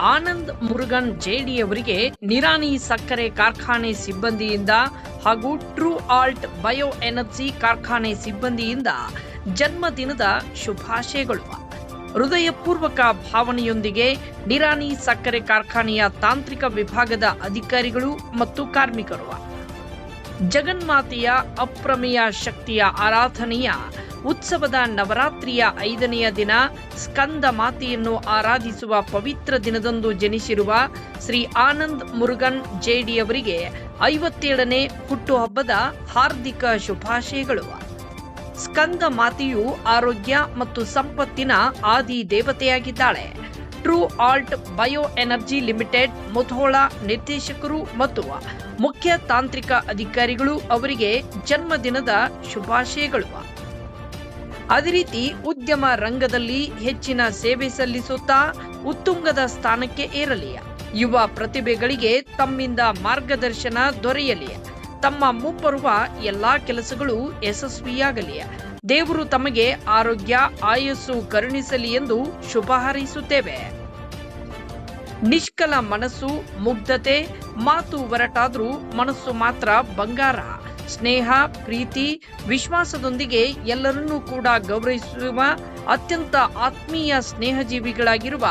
ಆನಂದ್ ಮುರುಗನ್ ಜೇಡಿಯವರಿಗೆ ನಿರಾನಿ ಸಕ್ಕರೆ ಕಾರ್ಖಾನೆ ಸಿಬ್ಬಂದಿಯಿಂದ ಹಾಗೂ ಟ್ರೂ ಆಲ್ಟ್ ಬಯೋ ಎನರ್ಜಿ ಕಾರ್ಖಾನೆ ಸಿಬ್ಬಂದಿಯಿಂದ ಜನ್ಮದಿನದ ಶುಭಾಶಯಗಳು. ಹೃದಯಪೂರ್ವಕ ಭಾವನೆಯೊಂದಿಗೆ ನಿರಾನಿ ಸಕ್ಕರೆ ಕಾರ್ಖಾನೆಯ ತಾಂತ್ರಿಕ ವಿಭಾಗದ ಅಧಿಕಾರಿಗಳು ಮತ್ತು ಕಾರ್ಮಿಕರು. ಜಗನ್ಮಾತೆಯ ಅಪ್ರಮೇಯ ಶಕ್ತಿಯ ಆರಾಧನೆಯ ಉತ್ಸವದ ನವರಾತ್ರಿಯ ಐದನೆಯ ದಿನ ಸ್ಕಂದ ಮಾತೆಯನ್ನು ಆರಾಧಿಸುವ ಪವಿತ್ರ ದಿನದಂದು ಜನಿಸಿರುವ ಶ್ರೀ ಆನಂದ್ ಮುರುಗನ್ ಜೇಡಿಯವರಿಗೆ ಐವತ್ತೇಳನೇ ಹುಟ್ಟುಹಬ್ಬದ ಹಾರ್ದಿಕ ಶುಭಾಶಯಗಳು. ಸ್ಕಂದ ಮಾತೆಯು ಆರೋಗ್ಯ ಮತ್ತು ಸಂಪತ್ತಿನ ಆದಿ ದೇವತೆಯಾಗಿದ್ದಾಳೆ. True Alt Bio Energy Limited Mudhol ನಿರ್ದೇಶಕರು ಮತ್ತು ಮುಖ್ಯ ತಾಂತ್ರಿಕ ಅಧಿಕಾರಿಗಳು ಅವರಿಗೆ ಜನ್ಮದಿನದ ಶುಭಾಶಯಗಳು. ಅದೇ ರೀತಿ ಉದ್ಯಮ ರಂಗದಲ್ಲಿ ಹೆಚ್ಚಿನ ಸೇವೆ ಸಲ್ಲಿಸುತ್ತಾ ಉತ್ತುಂಗದ ಸ್ಥಾನಕ್ಕೆ ಏರಲಿ. ಯುವ ಪ್ರತಿಭೆಗಳಿಗೆ ತಮ್ಮಿಂದ ಮಾರ್ಗದರ್ಶನ ದೊರೆಯಲಿ. ತಮ್ಮ ಮುಂಬರುವ ಎಲ್ಲಾ ಕೆಲಸಗಳು ಯಶಸ್ವಿಯಾಗಲಿ. ದೇವರು ತಮಗೆ ಆರೋಗ್ಯ, ಆಯಸ್ಸು ಕರುಣಿಸಲಿ ಎಂದು ಶುಭ ಹಾರೈಸುತ್ತೇವೆ. ನಿಷ್ಕಲ ಮನಸ್ಸು, ಮುಗ್ಧತೆ, ಮಾತು ಹೊರಟಾದ್ರೂ ಮನಸ್ಸು ಮಾತ್ರ ಬಂಗಾರ. ಸ್ನೇಹ, ಪ್ರೀತಿ, ವಿಶ್ವಾಸದೊಂದಿಗೆ ಎಲ್ಲರನ್ನೂ ಕೂಡ ಗೌರವಿಸುವ ಅತ್ಯಂತ ಆತ್ಮೀಯ ಸ್ನೇಹಜೀವಿಗಳಾಗಿರುವ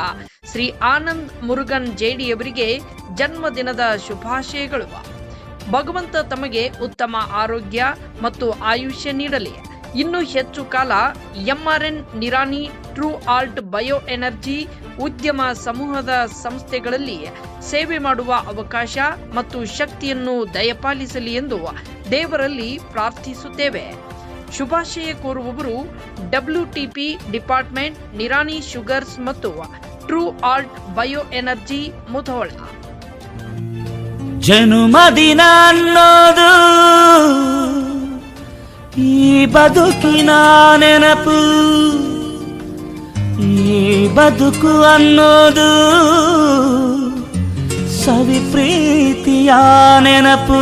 ಶ್ರೀ ಆನಂದ್ ಮುರುಗನ್ ಜೇಡಿಯವರಿಗೆ ಜನ್ಮದಿನದ ಶುಭಾಶಯಗಳು. ಭಗವಂತ ತಮಗೆ ಉತ್ತಮ ಆರೋಗ್ಯ ಮತ್ತು ಆಯುಷ್ಯ ನೀಡಲಿ. ಇನ್ನು ಹೆಚ್ಚು ಕಾಲ MRN Nirani True Alt Bio Energy ಉದ್ಯಮ ಸಮೂಹದ ಸಂಸ್ಥೆಗಳಲ್ಲಿ ಸೇವೆ ಮಾಡುವ ಅವಕಾಶ ಮತ್ತು ಶಕ್ತಿಯನ್ನು ದಯಪಾಲಿಸಲಿ ಎಂದು ದೇವರಲ್ಲಿ ಪ್ರಾರ್ಥಿಸುತ್ತೇವೆ. ಶುಭಾಶಯ ಕೋರುವವರು ಡಬ್ಲ್ಯೂಟಿಪಿ ಡಿಪಾರ್ಟ್ಮೆಂಟ್ ನಿರಾನಿ ಶುಗರ್ಸ್ ಮತ್ತು True Alt Bio Energy Mudhol. ಜನುಮದಿನ ಅನ್ನೋದು ಈ ಬದುಕಿನ ನೆನಪು ಈ ಬದುಕು ಅನ್ನೋದು ಸವಿ ಪ್ರೀತಿಯ ನೆನಪು.